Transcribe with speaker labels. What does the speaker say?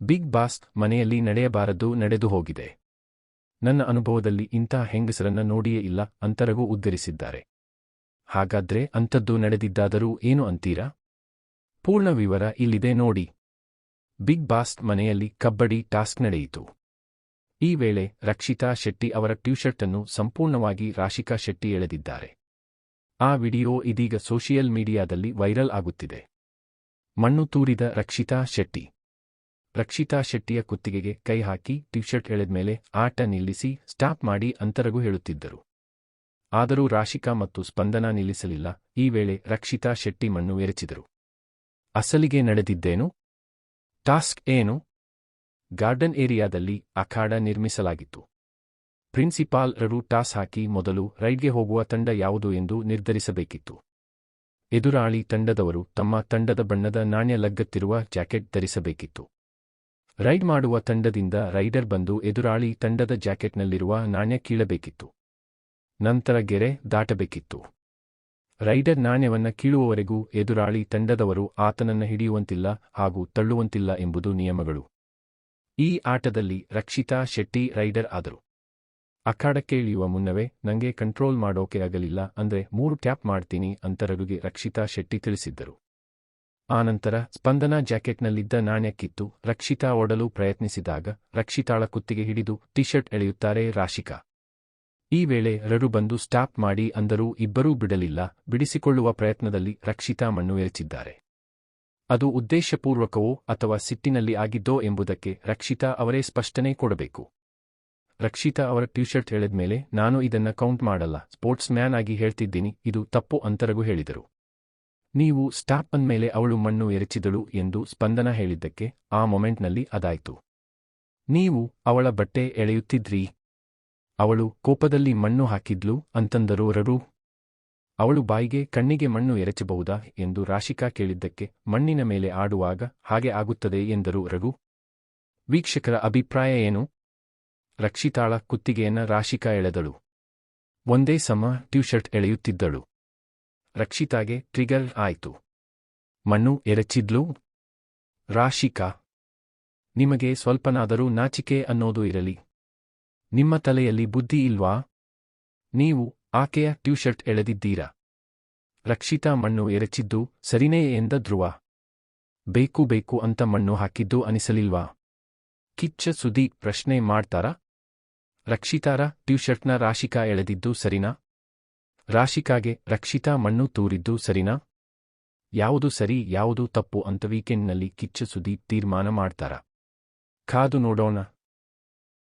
Speaker 1: Big boss ಮನೆಯಲ್ಲಿ ನಡೆಯಬಾರದು, ನಡೆದು ಹೋಗಿದೆ. ನನ್ನ ಅನುಭವದಲ್ಲಿ ಇಂಥ ಹೆಂಗಸರನ್ನ ನೋಡಿಯೇ ಇಲ್ಲ, ಅಂತರಗೂ ಉದ್ಧರಿಸಿದ್ದಾರೆ. ಹಾಗಾದ್ರೆ ಅಂಥದ್ದು ನಡೆದಿದ್ದಾದರೂ ಏನು ಅಂತೀರಾ? ಪೂರ್ಣ ವಿವರ ಇಲ್ಲಿದೆ ನೋಡಿ. ಬಿಗ್ ಬಾಸ್ ಮನೆಯಲ್ಲಿ ಕಬ್ಬಡಿ ಟಾಸ್ಕ್ ನಡೆಯಿತು. ಈ ವೇಳೆ ರಕ್ಷಿತಾ ಶೆಟ್ಟಿ ಅವರ ಟ್ಯೂಷರ್ಟ್ ಅನ್ನು ಸಂಪೂರ್ಣವಾಗಿ ರಾಶಿಕಾ ಶೆಟ್ಟಿ ಎಳೆದಿದ್ದಾರೆ. ಆ ವಿಡಿಯೋ ಇದೀಗ ಸೋಷಿಯಲ್ ಮೀಡಿಯಾದಲ್ಲಿ ವೈರಲ್ ಆಗುತ್ತಿದೆ. ಮಣ್ಣು ತೂರಿದ ರಕ್ಷಿತಾ ಶೆಟ್ಟಿ. ರಕ್ಷಿತಾ ಶೆಟ್ಟಿಯ ಕುತ್ತಿಗೆಗೆ ಕೈ ಹಾಕಿ ಟಿಶರ್ಟ್ ಎಳೆದ್ಮೇಲೆ ಆಟ ನಿಲ್ಲಿಸಿ ಸ್ಟಾಪ್ ಮಾಡಿ ಅಂತರಗೂ ಹೇಳುತ್ತಿದ್ದರು. ಆದರೂ ರಾಶಿಕಾ ಮತ್ತು ಸ್ಪಂದನ ನಿಲ್ಲಿಸಲಿಲ್ಲ. ಈ ವೇಳೆ ರಕ್ಷಿತಾ ಶೆಟ್ಟಿ ಮಣ್ಣು ಎರಚಿದರು. ಅಸಲಿಗೆ ನಡೆದಿದ್ದೇನು? ಟಾಸ್ಕ್ ಏನು? ಗಾರ್ಡನ್ ಏರಿಯಾದಲ್ಲಿ ಅಖಾಡ ನಿರ್ಮಿಸಲಾಗಿತ್ತು. ಪ್ರಿನ್ಸಿಪಾಲ್ ರರು ಟಾಸ್ ಹಾಕಿ ಮೊದಲು ರೈಡ್ಗೆ ಹೋಗುವ ತಂಡ ಯಾವುದು ಎಂದು ನಿರ್ಧರಿಸಬೇಕಿತ್ತು. ಎದುರಾಳಿ ತಂಡದವರು ತಮ್ಮ ತಂಡದ ಬಣ್ಣದ ನಾಣ್ಯ ಲಗ್ಗತ್ತಿರುವ ಜಾಕೆಟ್ ಧರಿಸಬೇಕಿತ್ತು. ರೈಡ್ ಮಾಡುವ ತಂಡದಿಂದ ರೈಡರ್ ಬಂದು ಎದುರಾಳಿ ತಂಡದ ಜಾಕೆಟ್ನಲ್ಲಿರುವ ನಾಣ್ಯ ಕೀಳಬೇಕಿತ್ತು. ನಂತರ ಗೆರೆ ದಾಟಬೇಕಿತ್ತು. ರೈಡರ್ ನಾಣ್ಯವನ್ನು ಕೀಳುವವರೆಗೂ ಎದುರಾಳಿ ತಂಡದವರು ಆತನನ್ನ ಹಿಡಿಯುವಂತಿಲ್ಲ ಹಾಗೂ ತಳ್ಳುವಂತಿಲ್ಲ ಎಂಬುದು ನಿಯಮಗಳು. ಈ ಆಟದಲ್ಲಿ ರಕ್ಷಿತಾ ಶೆಟ್ಟಿ ರೈಡರ್ ಆದರು. ಅಖಾಡಕ್ಕೆ ಇಳಿಯುವ ಮುನ್ನವೇ, ನಂಗೆ ಕಂಟ್ರೋಲ್ ಮಾಡೋಕೆ ಆಗಲಿಲ್ಲ, ಅಂದ್ರೆ ಮೂರು ಟ್ಯಾಪ್ ಮಾಡ್ತೀನಿ, ಅಂತ ರಘುಗೆ ರಕ್ಷಿತಾ ಶೆಟ್ಟಿ ತಿಳಿಸಿದ್ದರು. ಆನಂತರ ಸ್ಪಂದನ ಜಾಕೆಟ್ನಲ್ಲಿದ್ದ ನಾಣ್ಯ ಕಿತ್ತು ರಕ್ಷಿತಾ ಓಡಲು ಪ್ರಯತ್ನಿಸಿದಾಗ ರಕ್ಷಿತಾಳ ಕುತ್ತಿಗೆ ಹಿಡಿದು ಟಿಶರ್ಟ್ ಎಳೆಯುತ್ತಾರೆ ರಾಶಿಕಾ. ಈ ವೇಳೆ ರರು ಬಂದು ಸ್ಟಾಪ್ ಮಾಡಿ ಅಂದರೂ ಇಬ್ಬರೂ ಬಿಡಲಿಲ್ಲ, ಬಿಡಿಸಿಕೊಳ್ಳುವ ಪ್ರಯತ್ನದಲ್ಲಿ ರಕ್ಷಿತಾ ಮಣ್ಣು ಎರಚಿದ್ದಾರೆ. ಅದು ಉದ್ದೇಶಪೂರ್ವಕವೋ ಅಥವಾ ಸಿಟ್ಟಿನಲ್ಲಿ ಆಗಿದ್ದೋ ಎಂಬುದಕ್ಕೆ ರಕ್ಷಿತಾ ಅವರೇ ಸ್ಪಷ್ಟನೆ ಕೊಡಬೇಕು. ರಕ್ಷಿತಾ ಅವರ ಟ್ಯೂಶರ್ಟ್ ಹೇಳಿದ್ಮೇಲೆ ನಾನು ಇದನ್ನ ಕೌಂಟ್ ಮಾಡಲ್ಲ, ಸ್ಪೋರ್ಟ್ಸ್ ಮ್ಯಾನ್ ಆಗಿ ಹೇಳ್ತಿದ್ದೀನಿ, ಇದು ತಪ್ಪು ಅಂತರಗೂ ಹೇಳಿದರು. ನೀವು ಸ್ಟಾಪ್ ಮೇಲೆ ಅವಳು ಮಣ್ಣು ಎರಚಿದಳು ಎಂದು ಸ್ಪಂದನ ಹೇಳಿದ್ದಕ್ಕೆ ಆ ಮೊಮೆಂಟ್ನಲ್ಲಿ ಅದಾಯ್ತು. ನೀವು ಅವಳ ಬಟ್ಟೆ ಎಳೆಯುತ್ತಿದ್ರಿ. ಅವಳು ಕೋಪದಲ್ಲಿ ಮಣ್ಣು ಹಾಕಿದ್ಲು ಅಂತಂದರು ರರು ಅವಳು ಬಾಯಿಗೆ ಕಣ್ಣಿಗೆ ಮಣ್ಣು ಎರಚಬಹುದಾ ಎಂದು ರಾಶಿಕಾ ಕೇಳಿದ್ದಕ್ಕೆ ಮಣ್ಣಿನ ಮೇಲೆ ಆಡುವಾಗ ಹಾಗೆ ಆಗುತ್ತದೆ ಎಂದರು ರಘು. ವೀಕ್ಷಕರ ಅಭಿಪ್ರಾಯ ಏನು? ರಕ್ಷಿತಾಳ ಕುತ್ತಿಗೆಯನ್ನ ರಾಶಿಕಾ ಎಳೆದಳು. ಒಂದೇ ಸಮ ಟ್ಯೂಶರ್ಟ್ ಎಳೆಯುತ್ತಿದ್ದಳು. ರಕ್ಷಿತಾಗೆ ಟ್ರಿಗರ್ ಆಯಿತು. ಮಣ್ಣು ಎರಚಿದ್ಲು. ರಾಶಿಕಾ, ನಿಮಗೆ ಸ್ವಲ್ಪನಾದರೂ ನಾಚಿಕೆ ಅನ್ನೋದು ಇರಲಿ. ನಿಮ್ಮ ತಲೆಯಲ್ಲಿ ಬುದ್ಧಿ ಇಲ್ವಾ? ನೀವು ಆಕೆಯ ಟ್ಯೂಷರ್ಟ್ ಎಳೆದಿದ್ದೀರಾ? ರಕ್ಷಿತಾ ಮಣ್ಣು ಎರಚಿದ್ದು, ಸರಿನೇ ಎಂದ ಧ್ರುವ. ಬೇಕು ಬೇಕು ಅಂತ ಮಣ್ಣು ಹಾಕಿದ್ದು ಅನಿಸಲಿಲ್ವಾ? ಕಿಚ್ಚ ಸುದೀಪ್ ಪ್ರಶ್ನೆ ಮಾಡ್ತಾರಾ? ರಕ್ಷಿತಾರ ಟ್ಯೂಷರ್ಟ್ನ ರಾಶಿಕಾ ಎಳೆದಿದ್ದು ಸರಿನಾ? ರಾಶಿಕಾಗೆ ರಕ್ಷಿತಾ ಮಣ್ಣು ತೂರಿದ್ದು ಸರಿನಾ? ಯಾವುದು ಸರಿ, ಯಾವುದು ತಪ್ಪು ಅಂತ ವೀಕೆಂಡ್ನಲ್ಲಿ ಕಿಚ್ಚ ಸುದೀಪ್ ತೀರ್ಮಾನ ಮಾಡ್ತಾರ? ಕಾದು ನೋಡೋಣ.